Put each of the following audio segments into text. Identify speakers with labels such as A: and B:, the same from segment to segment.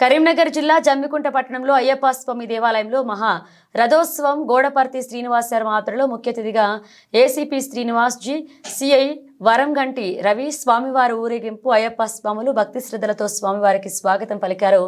A: కరీంనగర్ జిల్లా జమ్మికుంట పట్టణంలో అయ్యప్ప స్వామి దేవాలయంలో మహా రథోత్సవం గోడపర్తి శ్రీనివాస్ శర్మ ఆధ్వర్యంలో ముఖ్య అతిథిగా ఏసీపీ శ్రీనివాస్ జీ సిఐ వరంగంటి రవి స్వామివారి ఊరేగింపు అయ్యప్ప స్వాములు భక్తి శ్రద్ధలతో స్వామివారికి స్వాగతం పలికారు.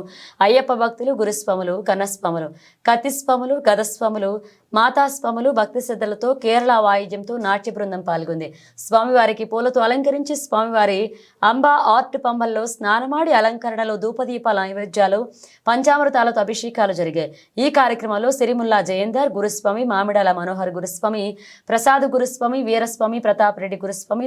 A: అయ్యప్ప భక్తులు గురుస్వాములు కన్నస్వాములు కత్తిస్వాములు గదస్వాములు మాతాస్వాములు భక్తి శ్రద్ధలతో కేరళ వాయిద్యంతో నాట్య బృందం పాల్గొంది. స్వామివారికి పూలతో అలంకరించి స్వామివారి అంబా ఆర్ట్ పంబల్లో స్నానమాడి అలంకరణలో ధూపదీపాల నైవేద్యాలు పంచామృతాలతో అభిషేకాలు జరిగాయి. ఈ కార్యక్రమంలో సిరిముల్లా జయేందర్ గురుస్వామి మామిడాల మనోహర్ గురుస్వామి ప్రసాద్ గురుస్వామి వీరస్వామి ప్రతాప్ రెడ్డి గురుస్వామి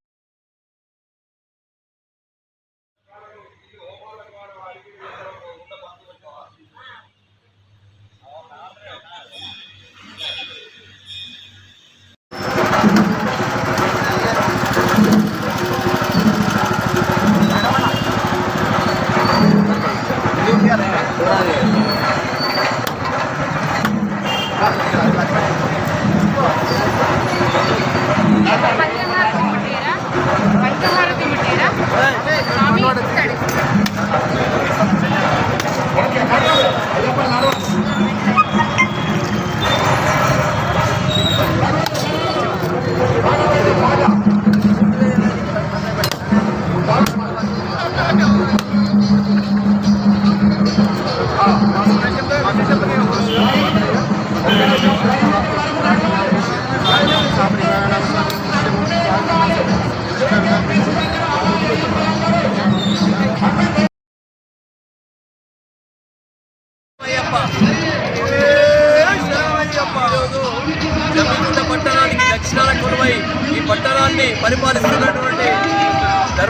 B: పట్టణానికి దక్షిణాల కొలువై ఈ పట్టణాన్ని పరిపాలిస్తున్నటువంటి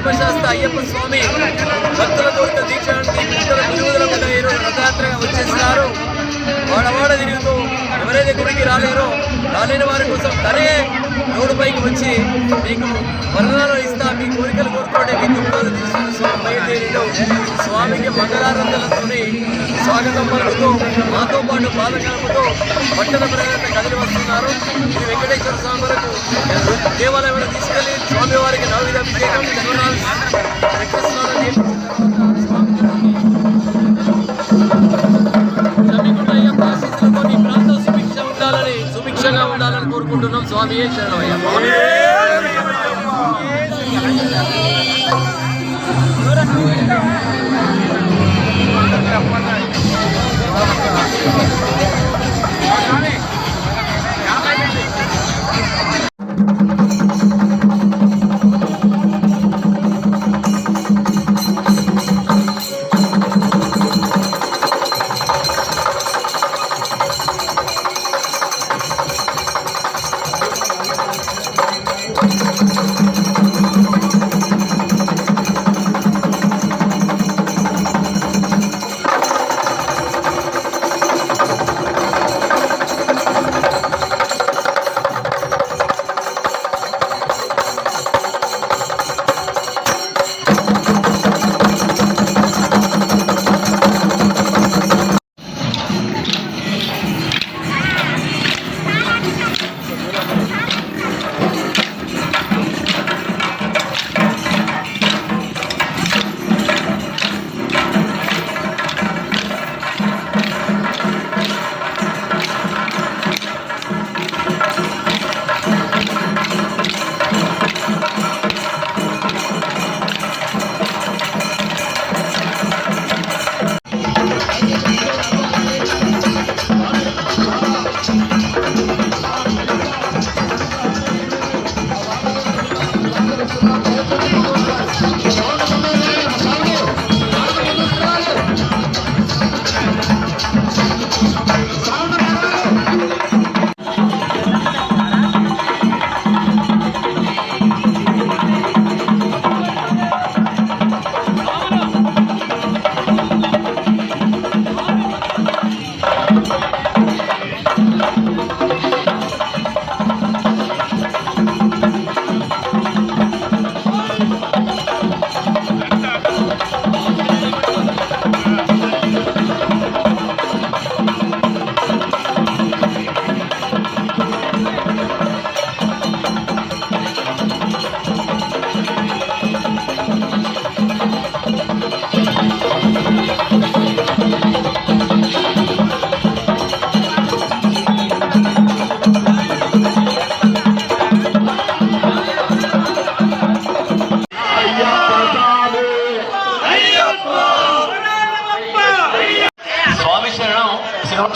B: ధర్మశాస్త్ర అయ్యప్ప స్వామి భక్తులతో ఏ గుడికి రాలేరు. రాలేని వారి కోసం తనే రోడ్డుపైకి వచ్చి మీకు వరదాలు ఇస్తా మీ కోరికలు కోరుకోండి మీ దుఃఖాలు తీసుకుని స్వామి బయలుదేరిలో స్వామికి మంగళారందలతోని స్వాగతం పలుకుతూ మాతో పాటు పాదకలుపుతూ పట్టణ ప్రజలంతా కదిలి వస్తున్నారు. ఇది వెంకటేశ్వర స్వామి వరకు దేవాలయం వరకు తీసుకెళ్ళి స్వామివారికి నవవిధ అభిషేకం creation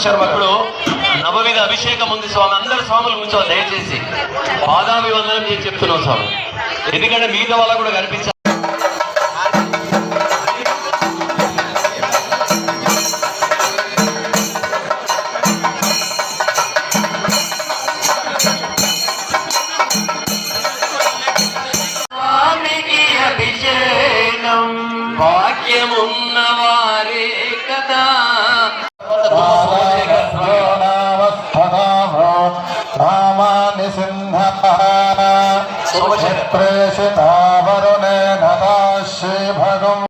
B: స్వామి
C: స్వామి అందరు స్వాములు కూర్చోవాలి దయచేసి. పాదాభివందనం చేసి చెప్తున్నాం స్వామి. ఎందుకంటే మిగతా వాళ్ళకు కూడా కనిపించాలి వాక్యమున్న వారే కదా.
D: భగం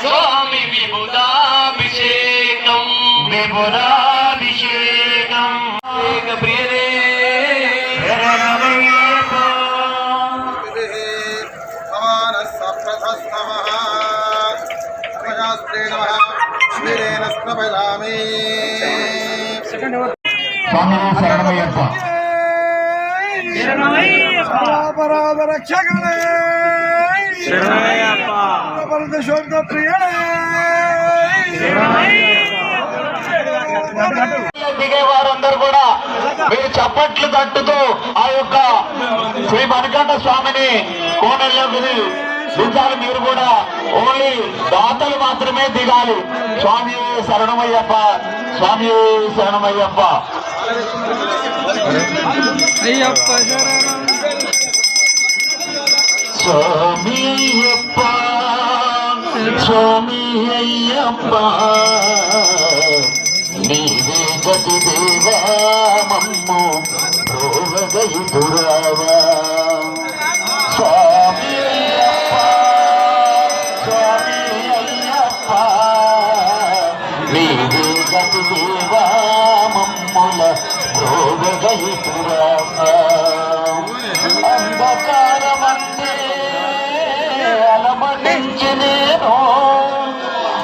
C: స్వామి విబుధాభిషేకం ఏక ప్రియరే
D: స్వామి శరణమయ్యప్ప
E: శోధ ప్రియుడే
D: దిగే వారందరూ కూడా మీరు చప్పట్లు తట్టుతూ ఆ యొక్క శ్రీ మణికంఠ స్వామిని కోనల్లోకి దిగాలి మీరు కూడా ఓన్లీ దాతలు మాత్రమే దిగాలి. స్వామి శరణమయ్యప్ప స్వామి శరణమయ్యప్ప.
E: అయ్యప్ప శరణ.
D: స్వామి అయ్యప్ప స్వామి అయ్యప్ప నీవే గతి దేవా మమ్ము భోగయుతురావా స్వామి అయ్యప్ప స్వామి అయ్యప్ప నీవే గతి దేవా మమ్ముల భోగయుతురావా